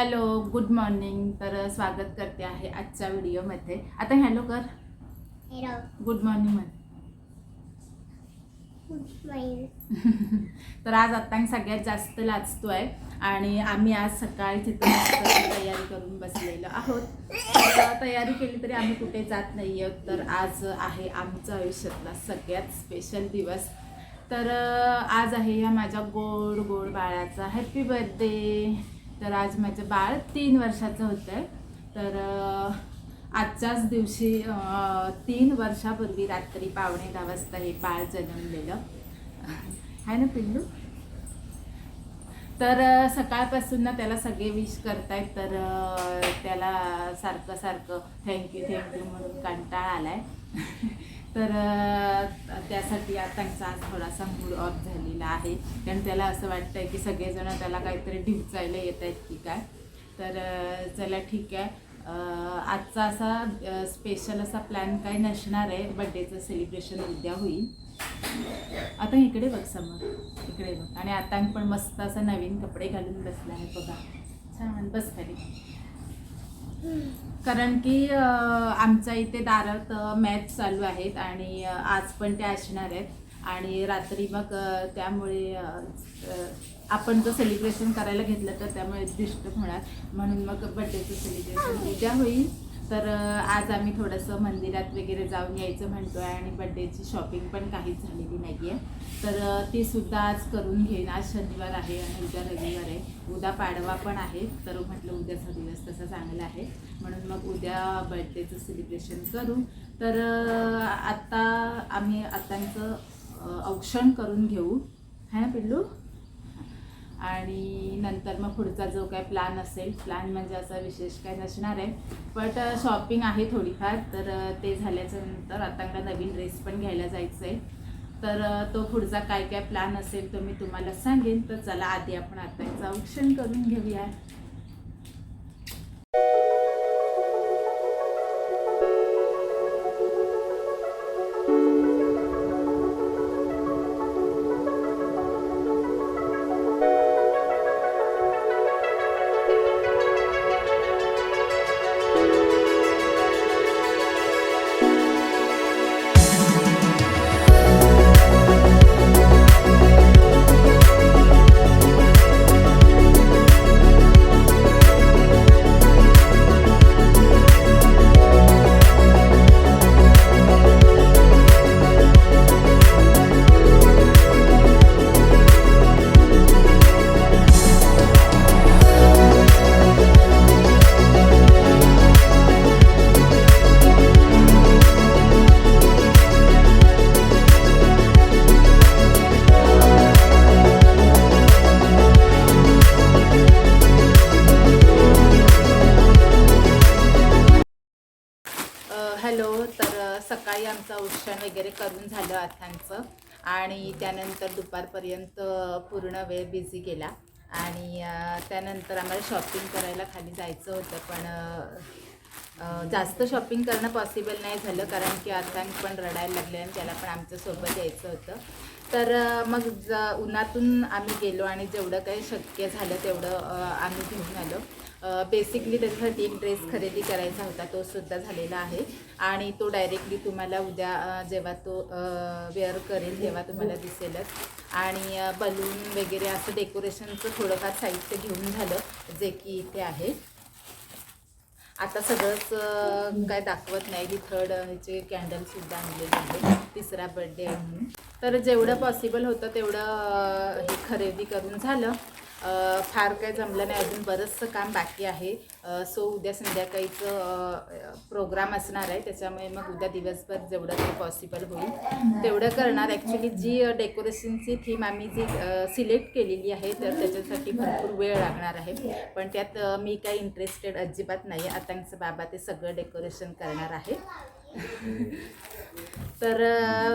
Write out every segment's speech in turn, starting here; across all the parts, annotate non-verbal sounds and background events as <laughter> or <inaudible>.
Hello good morning. तर स्वागत करते आहे आजच्या व्हिडिओमध्ये. आता हॅलो कर. गुड मॉर्निंग म्हण. My <laughs> तर आज आता सगळ्यात जास्त लाजतोय आणि आम्ही आज सकाळी तिथं मस्त तयारी करून बसलेलो आहोत. तयारी केली तरी आम्ही कुठे जात नाही आहोत तर आज आहे आमच्या आयुष्यातला सगळ्यात स्पेशल दिवस. तर आज आहे या माझ्या गोड गोड बाळाचा हॅपी बर्थडे तर आज माझं बाळ तीन वर्षाचं होतं आहे तर आजच्याच दिवशी तीन वर्षापूर्वी रात्री पावणे दहा वाजता हे बाळ जन्मलेलं. आहे ना पिल्लू? तर सकाळपासून ना त्याला सगळे विश करतायत. तर त्याला सारखं सारखं थँक्यू थँक्यू म्हणून कंटाळा आला आहे तर त्यासाठी आता त्यांचा आज थोडासा मूड ऑफ झालेला आहे. कारण त्याला असं वाटतंय की सगळेजण त्याला काहीतरी ढिवचायला येत आहेत की काय. तर चला ठीक आहे. आजचा असा स्पेशल असा प्लॅन काही नसणार आहे. बड्डेचं सेलिब्रेशन उद्या होईल. आता इकडे बघ समोर. इकडे बघ. आणि आता पण मस्त असं नवीन कपडे घालून बसला आहे बघा. छान. बस खाली. कारण की आमच्या इथे दारात मॅच चालू आहेत आणि आज पण ते असणार आहेत. आणि रात्री मग त्यामुळे आपण जर सेलिब्रेशन करायला घेतलं तर त्यामुळे डिस्टर्ब होणार. म्हणून मग बड्डेचं सेलिब्रेशन उद्या होईल. तर आज आम्ही थोडंसं मंदिरात वगैरे जाऊन यायचं म्हणतो आहे आणि बड्डेची शॉपिंग पण काहीच झालेली नाही आहे तर ती सुद्धा आज करून घेईन. आज शनिवार आहे आणि उद्या रविवार आहे. उद्या पाडवा पण आहे. तर म्हटलं उद्याचा दिवस तसा चांगला आहे. म्हणून मग उद्या बड्डेचं सेलिब्रेशन करू. तर आत्ता आम्ही आत्तांचं औक्षण करून घेऊ. है ना पिल्लू? आणि नंतर मग पुढचा जो काय प्लॅन असेल प्लॅन म्हणजे असा विशेष काय नसणार आहे. बट शॉपिंग आहे थोडीफार तर ते झाल्याच्यानंतर आता नवीन ड्रेस पण घ्यायला जायचं आहे तर तो पुढचा काय काय प्लॅन असेल तो मी तुम्हाला सांगेन. तर चला आधी आपण आता याचं औक्षण करून घेऊया. हॅलो तर सकाळी आमचं औषण वगैरे करून झालं आथांचं आणि त्यानंतर दुपारपर्यंत पूर्ण वेळ बिझी गेला आणि त्यानंतर आम्हाला शॉपिंग करायला खाली जायचं होतं पण जास्त शॉपिंग करणं पॉसिबल नाही झालं कारण की आता पण रडायला लागले आणि त्याला पण आमच्यासोबत यायचं होतं. तर मग ज उन्हातून आम्ही गेलो आणि जेवढं काही शक्य झालं तेवढं आम्ही घेऊन आलो. बेसिकली त्याच्यासाठी एक ड्रेस खरेदी करायचा होता तो सुद्धा झालेला आहे. आणि तो डायरेक्टली तुम्हाला उद्या जेव्हा तो वेअर करेल तेव्हा तुम्हाला दिसेलच. आणि बलून वगैरे असं डेकोरेशनचं थोडंफार साहित्य घेऊन झालं जे की इथे आहे. आता सगळंच काय दाखवत नाही. की थर्ड ह्याचे कॅन्डलसुद्धा आणलेले आहे तिसरा बड्डे म्हणून. तर जेवढं पॉसिबल होतं तेवढं हे खरेदी करून झालं. फार काही जमलं नाही. अजून बरंचसं काम बाकी आहे. सो उद्या संध्याकाळीचं प्रोग्राम असणार आहे. त्याच्यामुळे मग उद्या दिवसभर जेवढं काही पॉसिबल होईल. तेवढं करणार. ॲक्च्युली जी डेकोरेशनची थीम आम्ही जी सिलेक्ट केलेली आहे तर त्याच्यासाठी भरपूर वेळ लागणार आहे. पण त्यात मी काही इंटरेस्टेड अजिबात नाही आतांचं बाबा ते सगळं डेकोरेशन करणार आहे. तर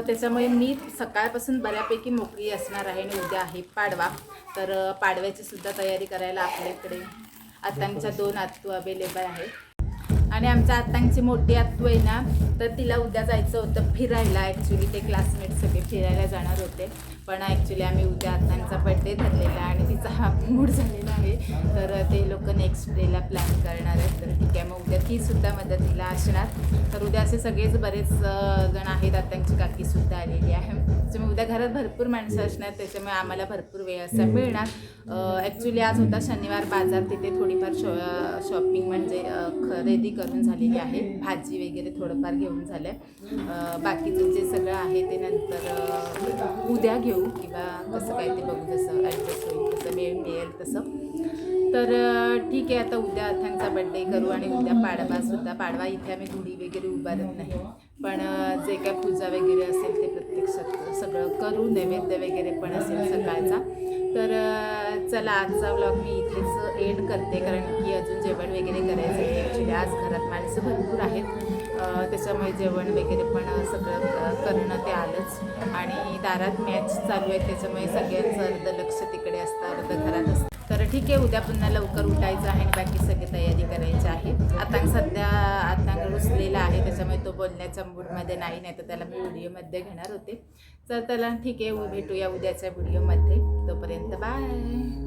त्याच्यामुळे मी सकाळपासून बऱ्यापैकी मोकळी असणार आहे आणि उद्या आहे पाडवा. तर पाडव्याची सुद्धा तयारी करायला आपल्याकडे आत्तांच्या दोन आत्तू अवेलेबल आहेत. आणि आमच्या आत्तांची मोठी आत्तू आहे ना तर तिला उद्या जायचं होतं फिरायला. ॲक्च्युली ते क्लासमेट सगळे फिरायला जाणार होते. पण ॲक्च्युली आम्ही उद्या आत्तांचा बड्डे धरलेला आणि तिचा हा मूड झालेला आहे. तर ते लोक नेक्स्ट डेला प्लॅन करणार आहेत. तर ठीक आहे मग उद्या तीसुद्धा मदतीला असणार. तर उद्या असे सगळेच बरेच जण आहेत. आत्तांची काकीसुद्धा आलेली आहे. त्याच्यामुळे उद्या घरात भरपूर माणसं असणार. त्याच्यामुळे आम्हाला भरपूर वेळ असा मिळणार. ॲक्च्युली आज होता शनिवार बाजार. तिथे थोडीफार शॉ शॉपिंग म्हणजे खरेदी करून झालेली आहे. भाजी वगैरे थोडंफार घेऊन झालं आहे बाकीचं जे सगळं आहे ते नंतर उद्या घेऊ किंवा कसं काय ते बघू जसं ॲडजस्ट होईल तसं वेळ मिळेल तसं. तर ठीक आहे आता उद्या अथांचा बड्डे करू आणि उद्या पाडवासुद्धा पाडवा इथे आम्ही गुढी वगैरे उभारत नाही. पण जे काय पूजा वगैरे असेल ते प्रत्यक्षात सगळं करू नैवेद्य वगैरे पण असेल सकाळचा. तर चला आजचा ब्लॉग मी इथेच एंड करते. कारण की अजून जेवण वगैरे करायचं आहे. ॲक्च्युली आज घरात माणसं भरपूर आहेत. त्याच्यामुळे जेवण वगैरे पण सगळं करणं ते आलंच. आणि दारात मॅच चालू आहे त्याच्यामुळे सगळ्यांचं अर्ध लक्ष तिकडे असतं अर्ध घरात असतं. तर ठीक आहे उद्या पुन्हा लवकर उठायचं आहे आणि बाकी सगळी तयारी करायची आहे. आता बोलण्याचा बोलण्याच्या मूडमध्ये नाही नाही तर त्याला मी व्हिडिओमध्ये घेणार होते. तर त्याला ठीक आहे भेटूया उद्याच्या व्हिडिओमध्ये. तोपर्यंत बाय.